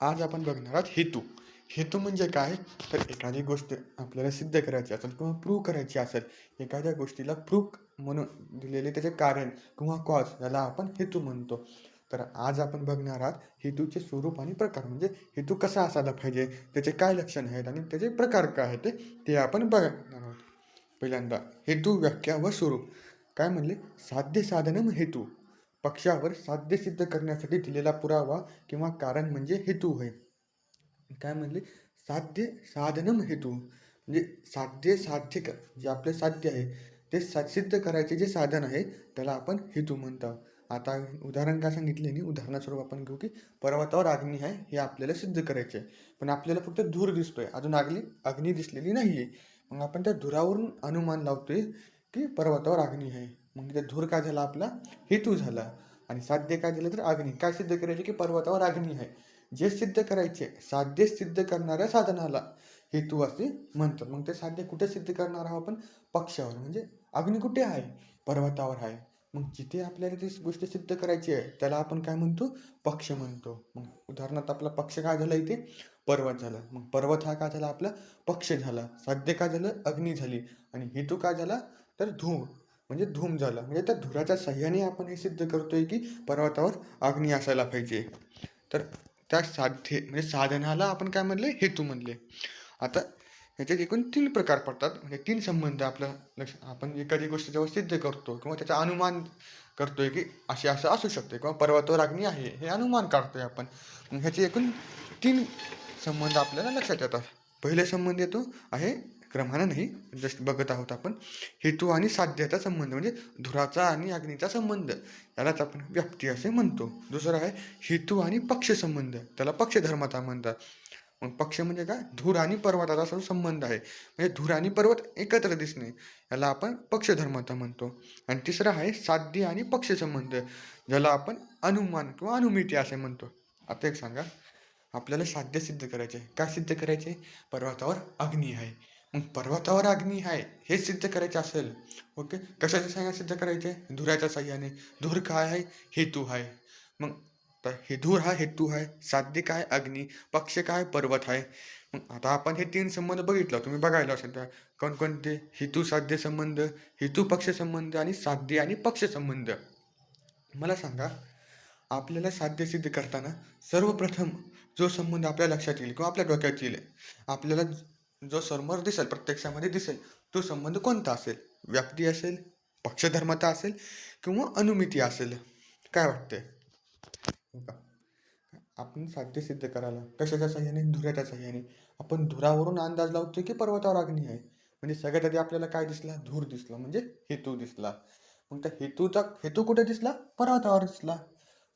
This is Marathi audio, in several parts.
आज आपण बघणार आहोत हेतू. हेतू म्हणजे काय? तर एखादी गोष्ट आपल्याला सिद्ध करायची असेल किंवा प्रूव्ह करायची असेल एखाद्या गोष्टीला प्रूफ म्हणून दिलेले त्याचे कारण किंवा कॉज याला आपण हेतू म्हणतो. तर आज आपण बघणार आहात हेतूचे स्वरूप आणि प्रकार. म्हणजे हेतू कसा असायला पाहिजे त्याचे काय लक्षण आहेत आणि त्याचे प्रकार काय आहेत ते ते आपण बघणार आहोत. पहिल्यांदा हेतू व्याख्या व स्वरूप. काय म्हणले? साध्य साधनम हेतू. पक्षावर साध्य सिद्ध करण्यासाठी दिलेला पुरावा किंवा कारण म्हणजे हेतू होय. काय म्हणले? साध्य साधनम हेतू. म्हणजे साध्य साध्य क जे आपले साध्य आहे ते सा सिद्ध करायचे जे साधन आहे त्याला आपण हेतू म्हणतो. आता उदाहरण काय सांगितले नाही? उदाहरणास्वरूप आपण घेऊ की पर्वतावर अग्नी आहे हे आपल्याला सिद्ध करायचे आहे पण आपल्याला फक्त धूर दिसतोय. अजून अग्नी अग्नी दिसलेली नाही आहे मग आपण त्या धुरावरून अनुमान लावतोय की पर्वतावर अग्नी आहे. मग ते धूर काय झाला आपला? हेतू झाला. आणि साध्य काय झालं तर अग्नी. काय सिद्ध करायचे की पर्वतावर अग्नी आहे. जे सिद्ध करायचे साध्य सिद्ध करणाऱ्या साधनाला हेतू असे म्हणतात. मग ते साध्य कुठे सिद्ध करणार आहोत आपण? पक्षावर. म्हणजे अग्नी कुठे आहे? पर्वतावर आहे. मग जिथे आपल्याला ती गोष्ट सिद्ध करायची आहे त्याला आपण काय म्हणतो? पक्ष म्हणतो. मग उदाहरणार्थ आपला पक्ष काय झाला इथे? पर्वत झाला. मग पर्वत हा काय झाला? आपला पक्ष झाला. साध्य काय झालं? अग्नी झाली. आणि हेतू काय झाला? तर धूळ. म्हणजे धूम झाला. म्हणजे त्या धुराच्या साह्याने आपण हे सिद्ध करतोय की पर्वतावर अग्नी असायला पाहिजे. तर त्या साध्य म्हणजे साधनाला आपण काय म्हणले? हेतू म्हणले. आता ह्याच्यात एकूण तीन प्रकार पडतात. म्हणजे तीन संबंध आपलं लक्ष आपण एखादी गोष्ट जेव्हा सिद्ध करतो किंवा त्याचा अनुमान करतोय की असे असं असू शकते किंवा पर्वतावर अग्नी आहे हे अनुमान काढतोय आपण. मग ह्याचे एकूण तीन संबंध आपल्याला लक्षात येतात. पहिले संबंध येतो आहे क्रमानं नाही जस्ट बघत आहोत आपण. हेतू आणि साध्याचा संबंध म्हणजे धुराचा आणि अग्नीचा संबंध. यालाच आपण व्याप्ती असे म्हणतो. दुसरं आहे हेतू आणि पक्ष संबंध. त्याला पक्षधर्मता म्हणतात. मग पक्ष म्हणजे काय? धूर आणि पर्वताचा असं संबंध आहे. म्हणजे धूर आणि पर्वत एकत्र दिसणे. याला आपण पक्षधर्मता म्हणतो. आणि तिसरा आहे साध्य आणि पक्ष संबंध. ज्याला आपण अनुमान किंवा अनुमिती असे म्हणतो. आता एक सांगा. आपल्याला साध्य सिद्ध करायचे काय सिद्ध करायचे? पर्वतावर अग्नी आहे. मग पर्वतावर अग्नी आहे हे सिद्ध करायचे असेल ओके? कशाच्या साह्याने सिद्ध करायचे? धुराच्या साह्याने. धूर काय आहे? हेतू आहे. मग तर हे धूर हा हेतू आहे साध्य काय? अग्नी. पक्ष काय? पर्वत आहे. मग आता आपण हे तीन संबंध बघितलं तुम्ही बघायला असेल तर. कोणकोणते? हेतू साध्य संबंध हेतू पक्ष संबंध आणि साध्य आणि पक्ष संबंध. मला सांगा आपल्याला साध्य सिद्ध करताना सर्वप्रथम जो संबंध आपल्या लक्षात येईल किंवा आपल्या डोक्यात येईल आपल्याला जो समोर दिसेल प्रत्यक्षामध्ये दिसेल तो संबंध कोणता असेल? व्याप्ती असेल पक्षधर्मता असेल किंवा अनुमिती असेल? काय वाटतंय? आपण साध्य सिद्ध करायला कशाच्या सहाय्याने धुऱ्याच्या सहाय्याने आपण धुरावरून अंदाज लावतोय की पर्वतावर अग्नी आहे? म्हणजे सगळ्यात आधी आपल्याला काय दिसला? धूर दिसला. म्हणजे हेतू दिसला. मग त्या हेतूचा हेतू कुठे दिसला? पर्वतावर दिसला.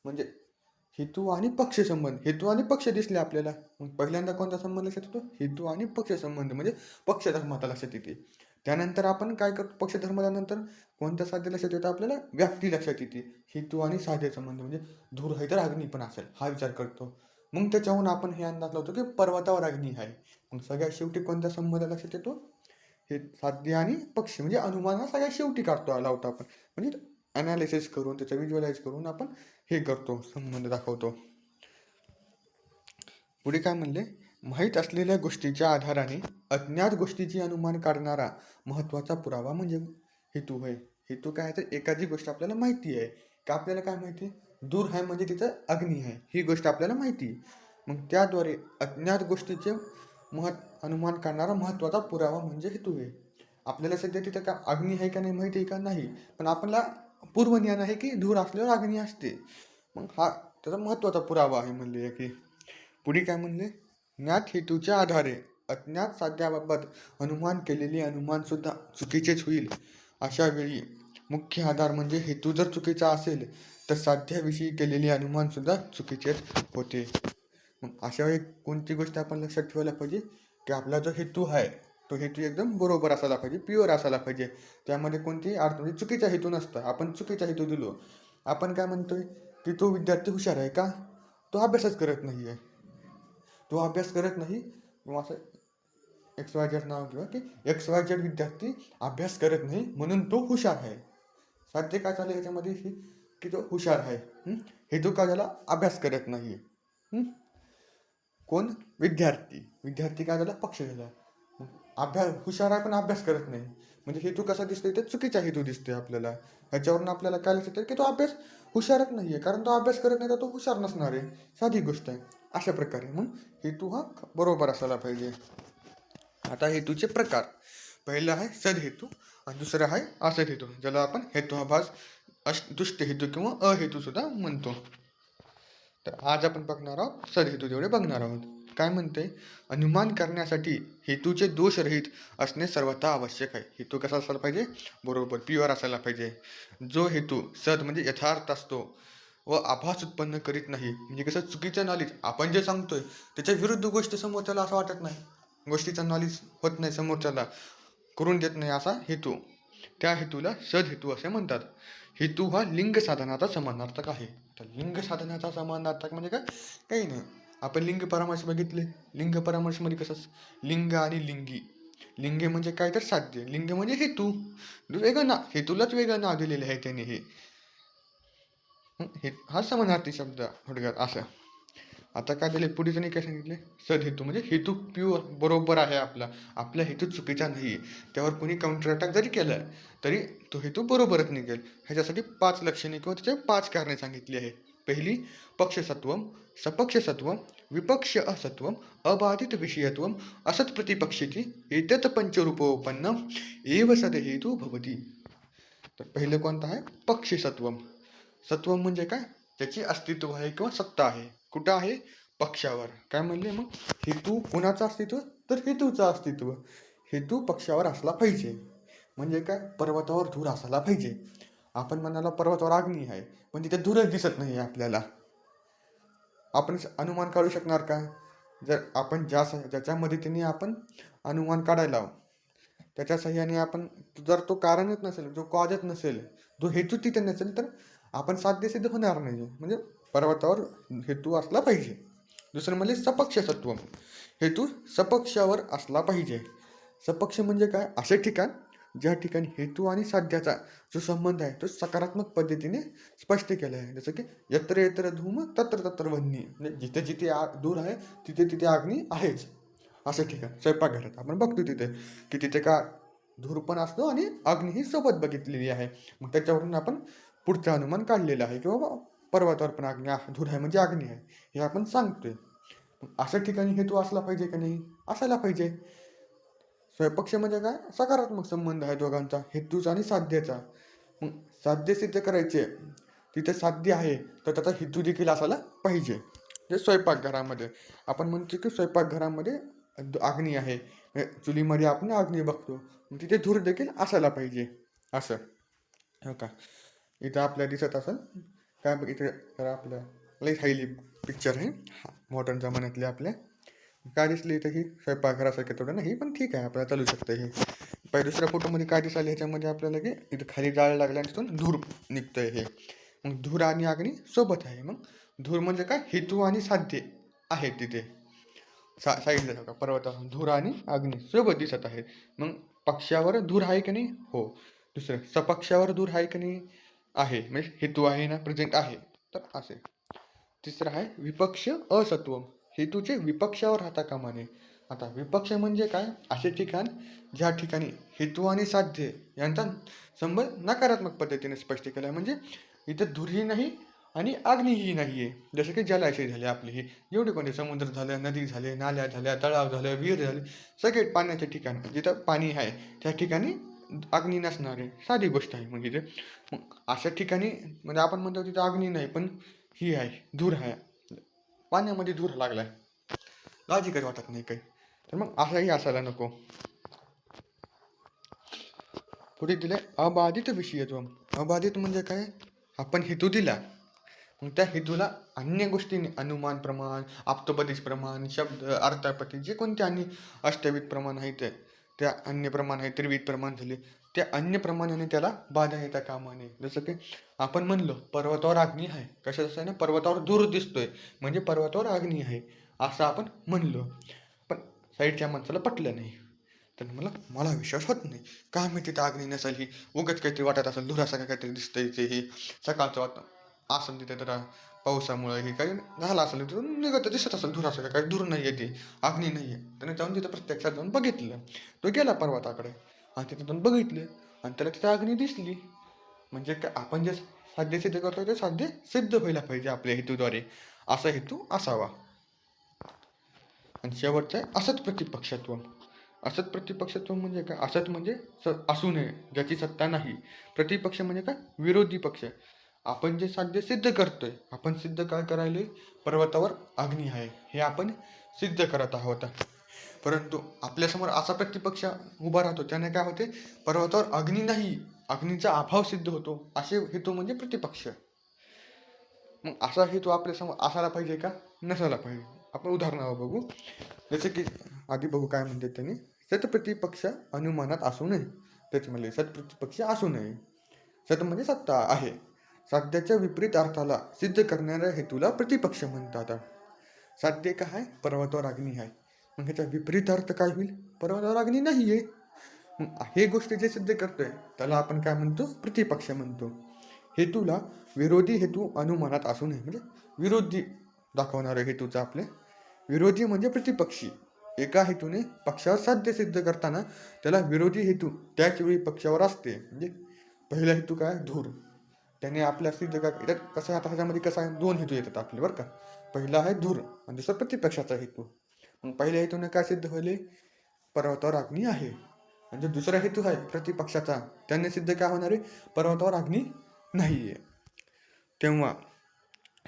म्हणजे हेतू आणि पक्ष संबंध. हेतू आणि पक्ष दिसले आपल्याला. मग पहिल्यांदा कोणता संबंध लक्षात येतो? हेतू आणि पक्ष संबंध म्हणजे पक्ष धर्माचा लक्षात येते. त्यानंतर आपण काय करतो पक्ष कोणत्या कोणता साध्य लक्षात येतं आपल्याला? व्याप्ती लक्षात येते. हेतू आणि साध्य संबंध म्हणजे धूर आहे तर अग्नी पण असेल हा विचार करतो. मग त्याच्याहून आपण हे अंदाज लावतो की पर्वतावर अग्नी आहे. मग सगळ्यात शेवटी कोणता संबंध लक्षात येतो? हे साध्य आणि पक्ष म्हणजे अनुमान हा सगळ्यात शेवटी काढतो लावतो आपण. म्हणजे ॲनालिसिस करून त्याचा विज्युअलाइज करून आपण हे करतो संबंध दाखवतो. पुढे काय म्हणले? माहीत असलेल्या गोष्टीच्या आधाराने अज्ञात गोष्टीची अनुमान काढणारा महत्त्वाचा पुरावा म्हणजे हेतू होय. हेतू काय आहे? तर एखादी गोष्ट आपल्याला माहिती आहे. का आपल्याला काय माहिती? दूर आहे म्हणजे तिथं अग्नी आहे. ही गोष्ट आपल्याला माहिती आहे. मग त्याद्वारे अज्ञात गोष्टीचे महत् अनुमान काढणारा महत्त्वाचा पुरावा म्हणजे हेतू आहे. आपल्याला सध्या तिथं का अग्नी आहे का नाही माहिती आहे का? नाही. पण आपल्याला पूर्वज्ञान आहे की धूर असल्यावर अग्नी असते. मग हा त्याचा महत्त्वाचा पुरावा आहे म्हणले की पुढे काय म्हणले? ज्ञात हेतूच्या आधारे अज्ञात साध्याबाबत अनुमान केलेले अनुमानसुद्धा चुकीचेच होईल. अशा वेळी मुख्य आधार म्हणजे हेतू जर चुकीचा असेल तर साध्याविषयी केलेले अनुमानसुद्धा चुकीचेच होते. मग अशा वेळी कोणती गोष्ट आपण लक्षात ठेवायला पाहिजे? की आपला जो हेतू आहे तो हेतू एकदम बरोबर असायला पाहिजे प्युअर असायला पाहिजे. त्यामध्ये कोणती अर्थ म्हणजे चुकीचा हेतू नसतं. आपण चुकीचा हेतू दिलो. आपण काय म्हणतो आहे की तो विद्यार्थी हुशार आहे का? तो अभ्यासच करत नाही आहे तो अभ्यास करत नाही. किंवा असं एक्स वाय झेड नाव किंवा की एक्स वाय झेड विद्यार्थी अभ्यास करत नाही म्हणून तो हुशार आहे. साध्य काय झालं याच्यामध्ये ही की तो हुशार आहे. हेतू काय झाला? अभ्यास करत नाही आहे कोण? विद्यार्थी. विद्यार्थी काय झाला? पक्ष झाला. अभ्यास हुशार आहे पण अभ्यास करत नाही. म्हणजे हेतू कसा दिसतोय तर चुकीचा हेतू दिसतोय आपल्याला. ह्याच्यावरून आपल्याला काय लक्षात येतं की तो अभ्यास हुशारच नाही आहे कारण तो अभ्यास करत नाही तर तो हुशार नसणार आहे. साधी गोष्ट आहे. अशा प्रकारे. म्हणून हेतू हा बरोबर असायला पाहिजे. आता हेतूचे प्रकार. पहिला आहे सदहेतू आणि दुसरा आहे असद हेतू ज्याला आपण हेतुभास अश दुष्ट हेतू किंवा अहेतू सुद्धा म्हणतो. तर आज आपण बघणार आहोत सदहेतू तेवढे बघणार आहोत. काय म्हणते? अनुमान करण्यासाठी हेतूचे दोषरहित असणे सर्वथा आवश्यक आहे. हेतू कसा असायला पाहिजे? बरोबर प्युअर असायला पाहिजे. जो हेतू सद म्हणजे यथार्थ असतो व आभास उत्पन्न करीत नाही म्हणजे कसं चुकीचं नॉलेज आपण जे सांगतोय त्याच्या विरुद्ध गोष्ट समोरच्याला असं वाटत नाही. गोष्टीचा नॉलेज होत नाही समोरच्याला करून देत नाही असा हेतू. त्या हेतूला सद हेतू असे म्हणतात. हेतू हा लिंग साधनाचा समानार्थक आहे. तर लिंग साधनाचा समानार्थक म्हणजे काय? काही नाही. आपण लिंग परामर्श बघितले. लिंग परामर्शमध्ये कसं लिंग आणि लिंगी. लिंग म्हणजे काय तर साध्य. लिंग म्हणजे हेतू. वेगळं ना हेतूलाच वेगळं नाव दिलेलं आहे त्याने हे. हे हा समानार्थी शब्द थोडक्यात असं. आता काय दिले पुढे त्यांनी काय सांगितले सदहेतू म्हणजे हेतू प्युअर बरोबर आहे आपला. आपला हेतू चुकीचा नाही त्यावर कोणी काउंटर अटॅक जरी केलं तरी तो हेतू बरोबरच निघेल. ह्याच्यासाठी पाच लक्षणे किंवा त्याचे पाच कारणे सांगितली आहे पहिली पक्षसत्वम सपक्षसत्वम विपक्ष असत्वम अबाधित विषयत्वम असत प्रतिपक्षिती एतत पंचरूपोपन्न एव सदहेतू भवती. तर पहिलं कोणतं आहे? पक्षीसत्वम सत्वम म्हणजे काय? त्याची अस्तित्व आहे किंवा सत्ता आहे. कुठं आहे? पक्षावर. काय म्हणले मग? हेतू कुणाचं अस्तित्व? तर हेतूचं अस्तित्व. हेतू पक्षावर असला पाहिजे. म्हणजे काय? पर्वतावर धूर असायला पाहिजे. आपण म्हणाला पर्वतावर अग्नी आहे पण तिथे धूरच दिसत नाही आहे आपल्याला. आपण स- अनुमान काढू शकणार का? जर आपण ज्या ज्याच्या मदतीने आपण अनुमान काढायला हवं त्याच्या सह्याने आपण जर तो कारणच नसेल जो कॉजच नसेल जो हेतू तिथे नसेल तर आपण साध्य सिद्ध होणार नाही. म्हणजे पर्वतावर हेतू असला पाहिजे. दुसरं म्हणजे सपक्ष सत्व. हेतू सपक्षावर असला पाहिजे. सपक्ष म्हणजे काय? असे ठिकाण ज्या ठिकाणी हेतू आणि साध्याचा जो संबंध आहे तो सकारात्मक पद्धतीने स्पष्ट केला आहे. जसं की यत्र यत्र धूम तत्र तत्र वन्नी म्हणजे जिथे जिथे आ दूर आहे तिथे तिथे अग्नी आहेच. असं ठिकाण स्वयंपाकघरात आपण बघतो तिथे की तिथे का धूर पण असतो आणि अग्नी ही सोबत बघितलेली आहे. मग त्याच्यावरून आपण पुढचं अनुमान काढलेलं आहे की बाबा पर्वतावर पण अग्नी धूर आहे म्हणजे अग्नी आहे. हे आपण सांगतोय. असं अशा ठिकाणी हेतू असला पाहिजे का नाही? असायला पाहिजे. स्वयंपक्ष म्हणजे काय? सकारात्मक संबंध आहे दोघांचा हेतूचा आणि साध्याचा. मग साध्य सिद्ध करायचे तिथे साध्य आहे तर त्याचा हेतू देखील असायला पाहिजे. जे स्वयंपाकघरामध्ये आपण म्हणतो की स्वयंपाकघरामध्ये अग्नी आहे. म्हणजे चुलीमध्ये आपण अग्नी बघतो मग तिथे धूर देखील असायला पाहिजे. असं. हो का? इथं आपल्या दिसत असेल. काय बघ इथे तर आपल्या लई हायली पिक्चर आहे. मॉडर्न जमान्यातले आपल्या काय दिसली इथं ही स्वयंपाकघरासारखं तेवढं नाही पण ठीक आहे आपल्याला चालू शकतं हे. पहिले दुसऱ्या फोटोमध्ये काय दिसायला ह्याच्यामध्ये आपल्याला की इथं खाली जाळ लागल्या आणि तिथून धूर निघतंय हे. मग धूर आणि अग्नी सोबत आहे. मग धूर म्हणजे काय? हेतू आणि साध्य आहे तिथे. सा साईडला का? पर्वतावर धूर आणि अग्नी सोबत दिसत आहेत मग पक्षावर धूर आहे की नाही? हो. दुसरं सपक्षावर धूर आहे की नाही? आहे. म्हणजे हेतू आहे ना प्रेझेंट आहे. तर असे. तिसरं आहे विपक्ष असत्व. हेतूचे विपक्षावर राहता कामा नये. आता विपक्ष म्हणजे काय? असे ठिकाण ज्या ठिकाणी हेतू आणि साध्य यांचा संबंध नकारात्मक पद्धतीने स्पष्ट केला आहे म्हणजे इथं धूरही नाही आणि अग्नीही नाही आहे जसे की जलाशय झाले आपले हे. एवढे कोणते? समुद्र झालं नदी झाले नाल्या झाल्या तलाव झालं विहीर झाले. सगळे पाण्याचे ठिकाण. जिथं पाणी आहे त्या ठिकाणी अग्नी नसणार आहे साधी गोष्ट आहे मग इथे मग अशा ठिकाणी म्हणजे आपण म्हणतो तिथं अग्नी नाही पण ही आहे धूर आहे. पाण्यामध्ये धूर लागलाय. लॉजिकच वाटत नाही काही. तर मग असंही असायला नको. पुढे दिले अबाधित विषयत्व. अबाधित म्हणजे काय? आपण हेतू दिला. मग त्या हेतूला अन्य गोष्टींनी अनुमान प्रमाण आप्तपदिश प्रमाण शब्द अर्थापती जे कोणते अन्य अष्टविध प्रमाण आहेत त्या अन्य प्रमाण आहे त्रिविध प्रमाण झाले. त्या अन्य प्रमाणाने त्याला बाधा येता कामा नये जसं की आपण म्हणलो पर्वतावर अग्नी आहे. कशा आहे ना पर्वतावर दूर दिसतोय. म्हणजे पर्वतावर अग्नी आहे असं आपण म्हणलो. पण साईडच्या माणसाला पटलं नाही. तर मला मला विश्वास होत नाही. का मी तिथं अग्नी नसेल? ही उगाच काहीतरी वाटत असेल. धुरासारखं काहीतरी दिसतंय ते हे सकाळचं वाटतं असेल तिथे जरा पावसामुळे हे काही झालं असेल तर निघत दिसत असेल. धुरासारखं काही धूर नाही येते अग्नी नाही आहे. त्याने जाऊन तिथं प्रत्यक्षात जाऊन बघितलं. तो गेला पर्वताकडे. आणि तिथं जाऊन बघितलं आणि त्याला तिथं अग्नी दिसली. म्हणजे काय आपण जे साध्य सिद्ध करतो ते साध्य सिद्ध व्हायला पाहिजे आपल्या हेतूद्वारे. असा हेतू असावा. आणि शेवटचं आहे असत प्रतिपक्षत्व. असत प्रतिपक्षत्व म्हणजे काय? असत म्हणजे स असू नये ज्याची सत्ता नाही. प्रतिपक्ष म्हणजे काय? विरोधी पक्ष. आपण जे साध्य सिद्ध करतोय आपण सिद्ध काय करायला पर्वतावर अग्नी आहे. हे आपण सिद्ध करत आहोत. परंतु आपल्यासमोर असा प्रतिपक्ष उभा राहतो त्याने काय होते? पर्वतावर अग्नी नाही अग्नीचा अभाव सिद्ध होतो असे हेतू म्हणजे प्रतिपक्ष. मग असा हेतू आपल्यासमोर असायला पाहिजे का? नसायला पाहिजे. आपण उदाहरणावर बघू. जसं की आधी बघू काय म्हणतात त्यांनी सतप्रतिपक्ष अनुमानात असू नये. त्याच्यामध्ये सतप्रतिपक्ष असू नये. सत म्हणजे सत्ता आहे. साध्याच्या विपरीत अर्थाला सिद्ध करणाऱ्या हेतूला प्रतिपक्ष म्हणतात. साध्य काय? आहे पर्वतावर अग्नी आहे. मग ह्याचा विपरीत अर्थ काय होईल? पर्वतावर नाही आहे. मग हे गोष्टी जे सिद्ध करतोय त्याला आपण काय म्हणतो? प्रतिपक्ष म्हणतो. हेतूला विरोधी हेतू अनुमानात असू नये. म्हणजे विरोधी दाखवणाऱ्या हेतूचा आपले विरोधी म्हणजे प्रतिपक्षी. एका हेतूने पक्षावर साध्य सिद्ध करताना त्याला विरोधी हेतू त्याच वेळी पक्षावर असते. म्हणजे पहिला हेतू काय? धूर. त्याने आपल्या सिद्ध काय याच्यात कसं आहे आता ह्याच्यामध्ये कसं आहे? दोन हेतू येतात आपले बरं का? पहिला आहे धूर आणि दुसरा प्रतिपक्षाचा हेतू. मग पहिल्या हेतूने काय सिद्ध होईल. पर्वतावर अग्नी आहे. म्हणजे दुसरा हेतू आहे प्रतिपक्षाचा. त्याने सिद्ध काय होणार आहे? पर्वतावर अग्नी नाही आहे तेव्हा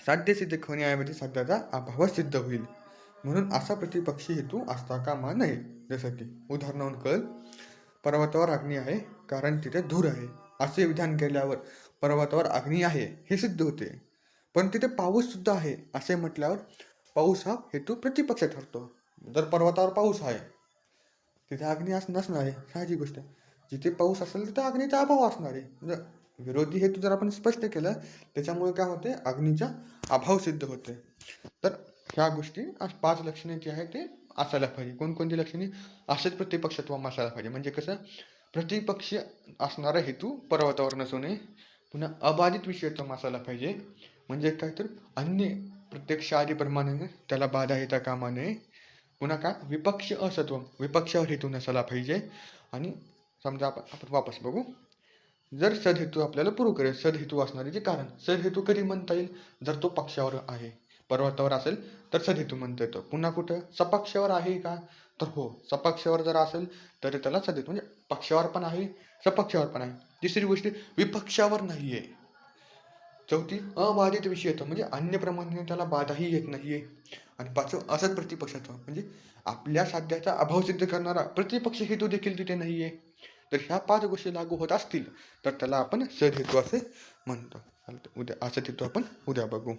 साध्य सिद्ध होण्याऐवजी म्हणजे साध्याचा अभाव सिद्ध होईल. म्हणून असा प्रतिपक्षी हेतू असता कामा नये. जसं की उदाहरणावरून कळ पर्वतावर अग्नी आहे कारण तिथे धूर आहे. असे विधान केल्यावर पर्वतावर अग्नी आहे हे सिद्ध होते. पण तिथे पाऊस सुद्धा आहे असे म्हटल्यावर पाऊस हा हेतू प्रतिपक्ष ठरतो. जर पर्वतावर पाऊस आहे. तिथे अग्नी अस नसणार आहे. साहजिक गोष्ट आहे. जिथे पाऊस असेल तिथे अग्नीचा अभाव असणार आहे. म्हणजे विरोधी हेतू जर आपण स्पष्ट केलं त्याच्यामुळे काय होते? अग्नीचा अभाव सिद्ध होते. तर ह्या गोष्टी आज पाच लक्षणे जी आहे ते असायला पाहिजे. कोणकोणती लक्षणे? असेच प्रतिपक्षत्व असायला पाहिजे. म्हणजे कसं? प्रतिपक्ष असणारा हेतू पर्वतावर नसू नये. पुन्हा अबाधित विषयत्व असायला पाहिजे. म्हणजे काय तर? अन्य प्रत्यक्ष आधीप्रमाणे त्याला बाधा येता कामा नये. पुन्हा काय? विपक्ष असत्व. विपक्षावर हेतू नसायला पाहिजे. आणि समजा आपण आपण वापस बघू. जर सदहेतू आपल्याला पुरू करेल सदहेतू असणारे जे कारण सदहेतू कधी म्हणता येईल? जर तो पक्षावर आहे पर्वतावर असेल तर सदहेतू म्हणता येतो. पुन्हा कुठं? सपक्षावर आहे का? तर हो सपक्षावर जर असेल तर त्याला सदहेतू म्हणजे पक्षावर पण आहे सपक्षावर पण आहे. तिसरी गोष्ट विपक्षावर नाही आहे चौथी अबाधित विषय येतो. म्हणजे अन्य प्रमाणे त्याला बाधाही येत नाही आहे आणि पाचवं असत प्रतिपक्षत्व म्हणजे आपल्या साध्याचा अभाव सिद्ध करणारा प्रतिपक्ष हेतू देखील तिथे नाही आहे तर ह्या पाच गोष्टी लागू होत असतील तर त्याला आपण सद हेतू असे म्हणतो. चालतं उद्या असं हेतू आपण उद्या बघू.